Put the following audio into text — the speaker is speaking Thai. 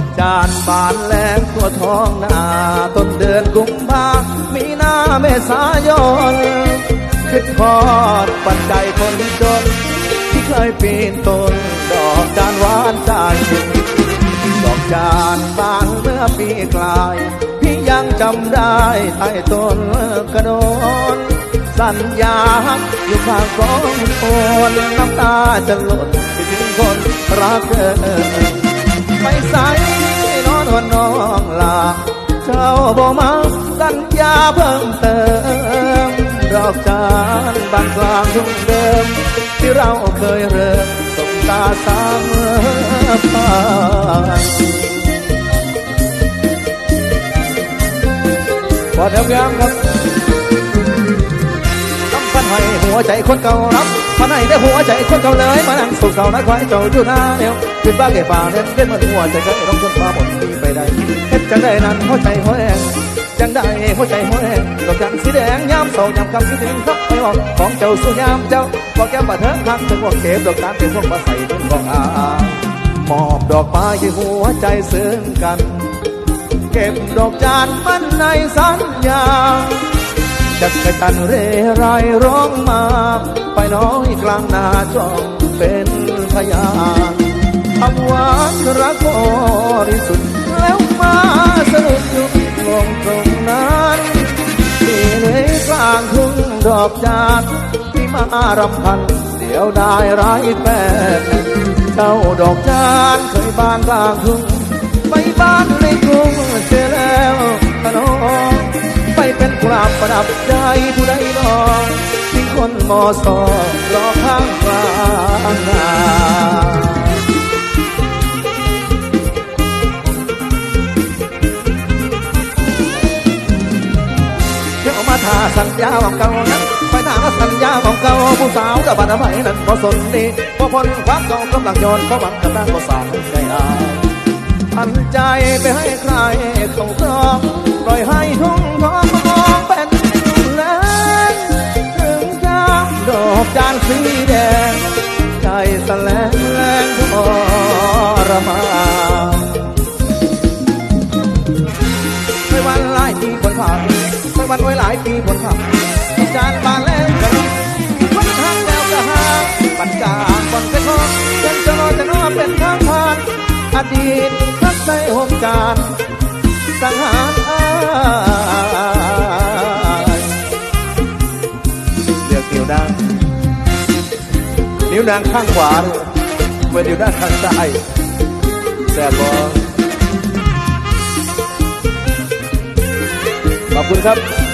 อกจานบานแรงทั่วท้องนาต้นเดือนกุมภามีนาเมษายนคิดพอดปัจจัยคนจน ที่เคยปีนต้นดอกจานหวานใจดอกจานบานเมื่อปีกลาย พี่ยังจำได้ใต้ต้นกระโดนสัญญาอยู่ข้างกองโอนน้ำตาจะหล่นไปถึงคนรักเกิน บ่มาสัญญาเพิ่มเติมดอกจานบางกลางทุ่งเดิม ที่เราเคยเริ่มสบตาสามเมื่อผ่านพอแถวงามครับ วใจคนเก่ารับพันให้ได้หัวใจคนเก่าเลยมานั่งสุขเก่านักควายเจ้าอยู่หน้าเดียวขึ้นบ้าเก็บป่าเน้นเป็นมือนหัวใจเคยร้องจนฟ้าหมดปีไปได้เฮ็ดจังได้นั้นหัวใจหัวแดงจังได้หัวใจหัวแดงดอกจันสีแดงยามเศร้ายามคำคิดถึงครับไปบอกของเจ้าสุยามเจ้าบอกแก้มบาดเถิงพักถึงว่าเก็บดอกตาลเป็นพวกมาใส่เป็นกองอามอบดอกไม้ที่หัวใจซึ้งกัน เก็บดอกจานมันในสัญญา จะกระตันเรไรร้องมา ไปน้อยกลางนาจองเป็นพยานทำหวานรักบริสุทธิ์แล้วมาสนุกอยู่ลงตรงนั้นที่เลยกลางทุ่งดอกจานที่มารำพัน เดี๋ยวได้ไรแปดเจ้าดอกจานเคยบานกลางทุ่งไปบ้านในกรุง เป็นกราบประดับใจผู้ใดนองทิ้งคนมอสอรอข้างกลางนาเที่ยวมาทาสัญญาของเก่านั้นไปทาสัญญาของเก่าผู้สาวกับบัตรใหม่นั้นพอสนดีพอพ้นความเก่ากำลังย้อนเขาหวังกำลังก็สาวใจอายพันใจไปให้ใครเขาครองปล่อยให้ทุ่ง สแลงแรงทรมานไม่วันหลายปีผลผ่าไม่วันไว้หลายปีผลผ่านจานบานแล้วกันคนทางแล้วก็หาปัญจางบนเป็นห้องฉันจะรอจะนอเป็นทางผ่าน อดีตทักใจห่มจานสังหารอายเลือกนิ้วดังนิ้วนางข้างขวาด้วย เปิดอยู่ด้านข้างซ้ายแซ่บบอขอบคุณครับ